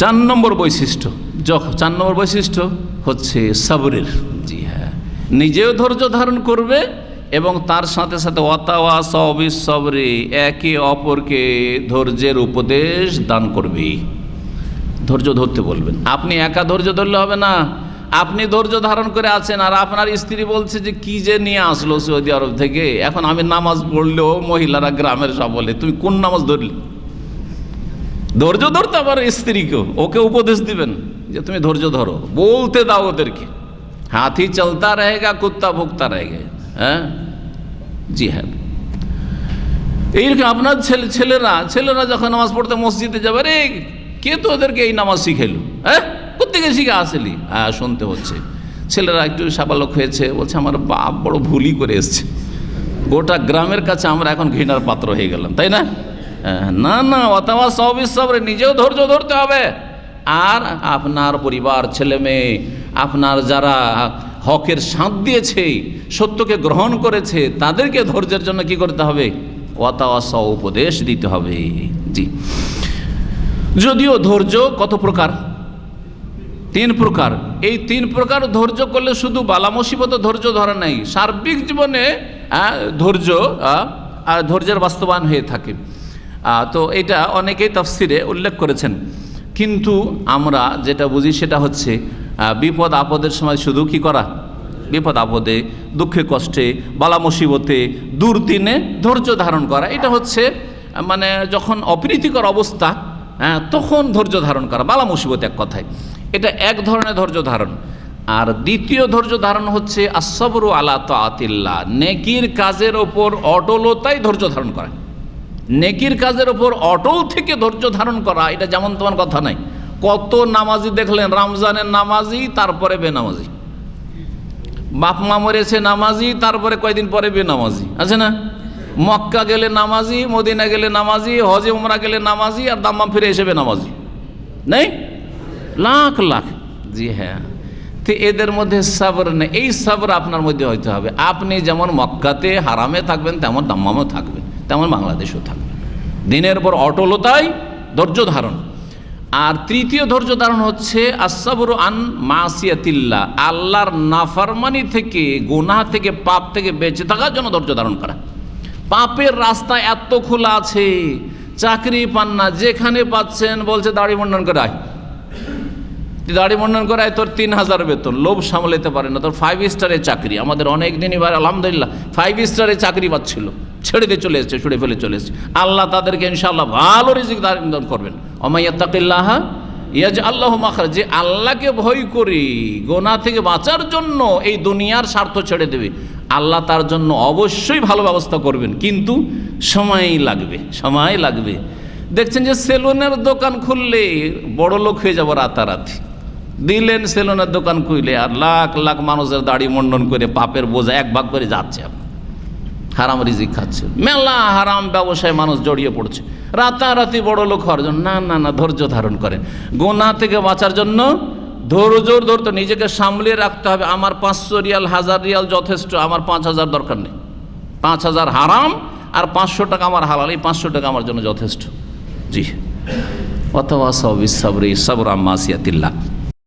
চার নম্বর বৈশিষ্ট্য যখন চার নম্বর বৈশিষ্ট্য হচ্ছে সাবরের জি হ্যাঁ নিজেও ধৈর্য ধারণ করবে এবং তার সাথে সাথে অতাওয়া সবিস সবরে একে অপরকে ধৈর্যের উপদেশ দান করবে ধৈর্য ধরতে বলবেন। আপনি একা ধৈর্য ধরলে হবে না। আপনি ধৈর্য ধারণ করে আছেন আর আপনার স্ত্রী বলছে যে, কি যে নিয়ে আসলো সৌদি আরব থেকে? এখন আমি নামাজ পড়লেও মহিলারা গ্রামের সব বলে, তুমি কোন নামাজ ধরলে? ধৈর্য ধরতে আবার স্ত্রীকেও, ওকে উপদেশ দিবেন যে তুমি ধৈর্য ধরো। বলতে দাও ওদেরকে, হাতি চলতা রহেগা, কুত্তা ভুক্তা রহেগে। হ্যাঁ? জি হ্যাঁ। এইরকম আপনার ছেলে, ছেলেরা ছেলেরা যখন নামাজ পড়তে মসজিদে যাবে, রে, কে তো ওদেরকে এই নামাজ শিখেলো হ্যাঁ? কোথেকে শিখে আসেলি? হ্যাঁ শুনতে হচ্ছে। ছেলেরা একটু সাবালক হয়েছে, বলছে, আমার বাপ বড় ভুলই করে এসছে। গোটা গ্রামের কাছে আমরা এখন ঘৃণার পাত্র হয়ে গেলাম, তাই না? না না, অথবা সব সবরে নিজেও ধৈর্য ধরতে হবে। আর আপনার পরিবার, ছেলে মেয়ে, আপনার যারা হকের সাঁত দিয়েছে, সত্যকে গ্রহণ করেছে, তাদেরকে ধৈর্যের জন্য কি করতে হবে? অতাওয়াস উপদেশ দিতে হবে। জি। যদিও ধৈর্য কত প্রকার? তিন প্রকার। এই তিন প্রকার ধৈর্য করলে শুধু বালা মুসিবত ধৈর্য ধরা নাই, সার্বিক জীবনে ধৈর্য ধৈর্যের বাস্তবায়ন হয়ে থাকে। তো এটা অনেকেই তফসিরে উল্লেখ করেছেন। কিন্তু আমরা যেটা বুঝি সেটা হচ্ছে বিপদ আপদের সময় শুধু কি করা? বিপদ আপদে, দুঃখে কষ্টে, বালা মুসিবতে দুর্দিনে ধৈর্য ধারণ করা। এটা হচ্ছে মানে যখন অপ্রীতিকর অবস্থা হ্যাঁ তখন ধৈর্য ধারণ করা, বালা মুসিবত এক কথায়। এটা এক ধরনের ধৈর্য ধারণ। আর দ্বিতীয় ধৈর্য ধারণ হচ্ছে আসবরু আলা তো আতিল্লা নেকির কাজের ওপর অটলতাই ধৈর্য ধারণ করা। নেকির কাজের ওপর অটল থেকে ধৈর্য ধারণ করা, এটা যেমন তোমার কথা নাই। কত নামাজি দেখলেন, রমজানের নামাজি, তারপরে বেনামাজি। বাপ মা মরেছে নামাজি, তারপরে কয়দিন পরে বেনামাজি। আছে না? মক্কা গেলে নামাজি, মদিনা গেলে নামাজি, হজে উমরা গেলে নামাজি, আর দাম্মাম ফিরে এসে বেনামাজি। নেই? লাখ লাখ। জি হ্যাঁ। তো এদের মধ্যে সাবর নেই। এই সাবর আপনার মধ্যে হইতে হবে। আপনি যেমন মক্কাতে হারামে থাকবেন, তেমন দাম্মামও থাকবেন। তেমন বাংলাদেশেও থাকবেন দিনের পর অটলতায় ধৈর্য ধারণ। আর তৃতীয় ধৈর্য ধারণ হচ্ছে আসাবর আন মাসিয়াতিল্লা আল্লাহর নাফারমানি থেকে গোনা থেকে, পাপ থেকে বেঁচে থাকার জন্য ধৈর্য ধারণ করা। পাপের রাস্তা এত খোলা আছে, চাকরি পান না, যেখানে পাচ্ছেন বলছে দাড়ি মন্ডন করে আয়। তুই দাড়ি মন্ডন করে আয়, তোর তিন হাজার বেতন, লোভ সামলাতে পারে না, তোর ফাইভ স্টারের চাকরি। আমাদের অনেক দিন এবার আলহামদুলিল্লাহ ফাইভ স্টারের চাকরি পাচ্ছিল। ছেড়ে দিয়ে চলে এসছে, ছুড়ে ফেলে চলে এসছে। আল্লাহ তাদেরকে ইনশাআল্লাহ ভালো রিজিক দান করবেন। অমাইয়াত্তাকিল্লাহ ইয়াজ আল্লাহ মাখার যে আল্লাহকে ভয় করি, গোনা থেকে বাঁচার জন্য এই দুনিয়ার স্বার্থ ছেড়ে দেবে, আল্লাহ তার জন্য অবশ্যই ভালো ব্যবস্থা করবেন। কিন্তু সময় লাগবে সময় লাগবে। দেখছেন যে সেলুনের দোকান খুললে বড় লোক হয়ে যাব রাতারাতি। দিলেন সেলুনের দোকান খুললে আর লাখ লাখ মানুষের দাড়ি মন্ডন করে পাপের বোঝা এক ভাগ করে যাচ্ছে আপনার হারাম রিজিক খাচ্ছে। মেলা হারাম ব্যবসায় মানুষ জড়িয়ে পড়ছে। রাতারাতি বড় লোক হওয়ার জন্য, না না না, ধৈর্য ধারণ করেন। গোনা থেকে বাঁচার জন্য ধৈর্য ধরতে নিজেকে সামলিয়ে রাখতে হবে। আমার পাঁচশো রিয়াল, হাজার রিয়াল যথেষ্ট, আমার পাঁচ হাজার দরকার নেই। পাঁচ হাজার হারাম আর পাঁচশো টাকা আমার হালাল, এই পাঁচশো টাকা আমার জন্য যথেষ্ট। জি। অথবা সব ইসাবরি সাবর আম্মাসিয়াতিল্লাহ